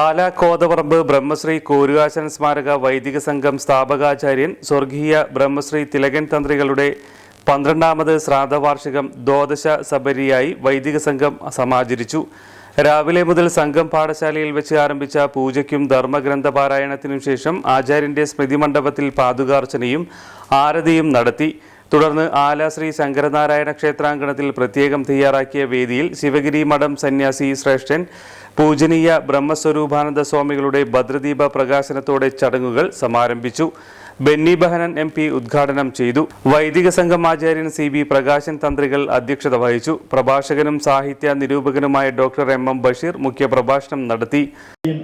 Ala Kothaparambu Brahmashri കോരുകാശൻ സ്മാരക വൈദിക സംഘം സ്ഥാപകാചാര്യൻ സ്വർഗീയ ബ്രഹ്മശ്രീ തിലകൻ തന്ത്രികളുടെ പന്ത്രണ്ടാമത് ശ്രാദ്ധവാർഷികം ദ്വാദശ സബരിയായി വൈദിക സംഘം സമാചരിച്ചു. രാവിലെ മുതൽ സംഘം പാഠശാലയിൽ വെച്ച് ആരംഭിച്ച പൂജയ്ക്കും ധർമ്മഗ്രന്ഥ പാരായണത്തിനും ശേഷം ആചാര്യന്റെ സ്മൃതി മണ്ഡപത്തിൽ പാതുകാർച്ചനയും ആരതിയും നടത്തി. തുടർന്ന് ആല ശ്രീ ശങ്കരനാരായണ ക്ഷേത്രാങ്കണത്തിൽ പ്രത്യേകം തയ്യാറാക്കിയ വേദിയിൽ ശിവഗിരി മഠം സന്യാസി ശ്രേഷ്ഠൻ പൂജനീയ ബ്രഹ്മസ്വരൂപാനന്ദ സ്വാമികളുടെ ഭദ്രദീപ പ്രകാശനത്തോടെ ചടങ്ങുകൾ സമാരംഭിച്ചു. ബെന്നി ബഹനൻ എം പി ഉദ്ഘാടനം ചെയ്തു. വൈദിക സംഘം ആചാര്യൻ സി ബി പ്രകാശൻ തന്ത്രികൾ അധ്യക്ഷത വഹിച്ചു. പ്രഭാഷകനും സാഹിത്യ നിരൂപകനുമായ ഡോക്ടർ എം എം ബഷീർ മുഖ്യപ്രഭാഷണം നടത്തി.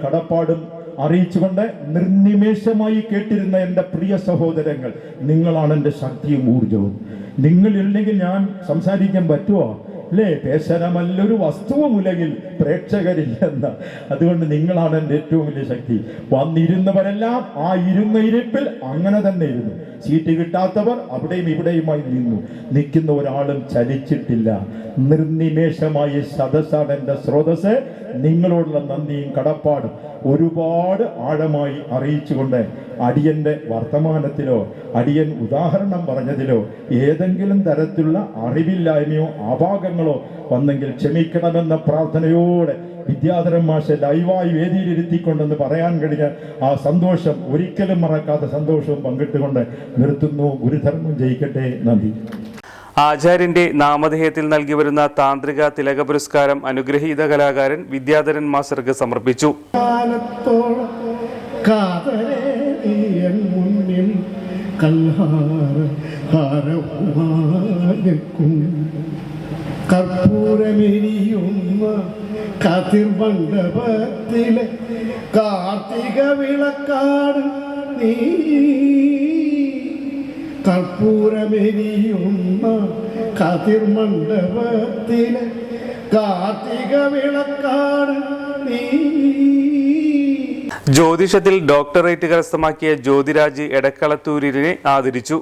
കടപ്പാടും അറിയിച്ചുകൊണ്ട് നിർനിമേഷമായി കേട്ടിരുന്ന എന്റെ പ്രിയ സഹോദരങ്ങൾ നിങ്ങളാണ് എന്റെ ശക്തിയും ഊർജവും. നിങ്ങളില്ലെങ്കിൽ ഞാൻ സംസാരിക്കാൻ പറ്റുമോ അല്ലേ? പേശനമല്ലൊരു വസ്തുവും ഉലകിൽ പ്രേക്ഷകരില്ലെന്ന. അതുകൊണ്ട് നിങ്ങളാണ് എന്റെ ഏറ്റവും വലിയ ശക്തി. വന്നിരുന്നവരെല്ലാം ആ ഇരുന്ന ഇരിപ്പിൽ അങ്ങനെ തന്നെ ഇരുന്നു. സീറ്റ് കിട്ടാത്തവർ അവിടെയും ഇവിടെയുമായി നിന്നു. നിൽക്കുന്ന ഒരാളും ചലിച്ചിട്ടില്ല. നിർനിമേഷമായ സദസ്സാണ് എന്റെ സ്രോതസ് നിങ്ങളോടുള്ള നന്ദിയും കടപ്പാടും ഒരുപാട് ആഴമായി അറിയിച്ചുകൊണ്ട് അടിയന്റെ വർത്തമാനത്തിലോ അടിയൻ ഉദാഹരണം പറഞ്ഞതിലോ ഏതെങ്കിലും തരത്തിലുള്ള അറിവില്ലായ്മയോ അപാകങ്ങളോ വന്നെങ്കിൽ ക്ഷമിക്കണമെന്ന പ്രാർത്ഥനയോടെ വിദ്യാധരൻ മാഷെ ലൈവായി വേദിയിലിരുത്തിക്കൊണ്ടെന്ന് പറയാൻ കഴിഞ്ഞ ആ സന്തോഷം ഒരിക്കലും മറക്കാത്ത സന്തോഷവും പങ്കിട്ടുകൊണ്ട് നിർത്തുന്നു. ഗുരുധർമ്മം ജയിക്കട്ടെ. നന്ദി. ആചാര്യന്റെ നാമധേയത്തിൽ നൽകി വരുന്ന താന്ത്രിക തിലക പുരസ്കാരം അനുഗ്രഹീത കലാകാരൻ വിദ്യാധരൻ മാസ്റ്റർക്ക് സമർപ്പിച്ചു. കാതരേറിയൻ മണ്ഡപത്തിലെ കാർത്തിക വിളക്കാട് നീ. കർപ്പൂരമെരിയുന്ന കതിർമണ്ഡപത്തിലെ കാർത്തിക വിളക്കാട് ജ്യോതിഷത്തിൽ ഡോക്ടറേറ്റ് കരസ്ഥമാക്കിയ ജ്യോതിരാജ് എടക്കളത്തൂരിനെ ആദരിച്ചു.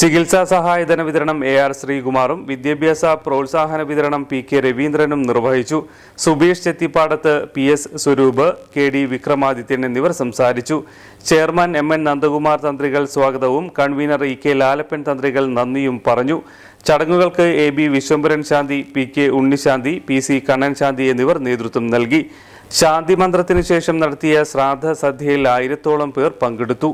ചികിത്സാ സഹായധന വിതരണം എ ആർ ശ്രീകുമാറും വിദ്യാഭ്യാസ പ്രോത്സാഹന വിതരണം പി കെ രവീന്ദ്രനും നിർവഹിച്ചു. Subeesh Chethippadath P S Swaroop K D Vikramadithyan എന്നിവർ സംസാരിച്ചു. Chairman M N Nandakumar Thanthrikal സ്വാഗതവും കൺവീനർ ഇ കെ ലാലപ്പൻ തന്ത്രികൾ നന്ദിയും പറഞ്ഞു. ചടങ്ങുകൾക്ക് A B Viswambharan Santhi P K Unnisanthi P C Kannan Santhi എന്നിവർ നേതൃത്വം നൽകി. ശാന്തി മന്ത്രത്തിന് ശേഷം നടത്തിയ ശ്രാദ്ധ സദ്യയിൽ ആയിരത്തോളം പേർ പങ്കെടുത്തു.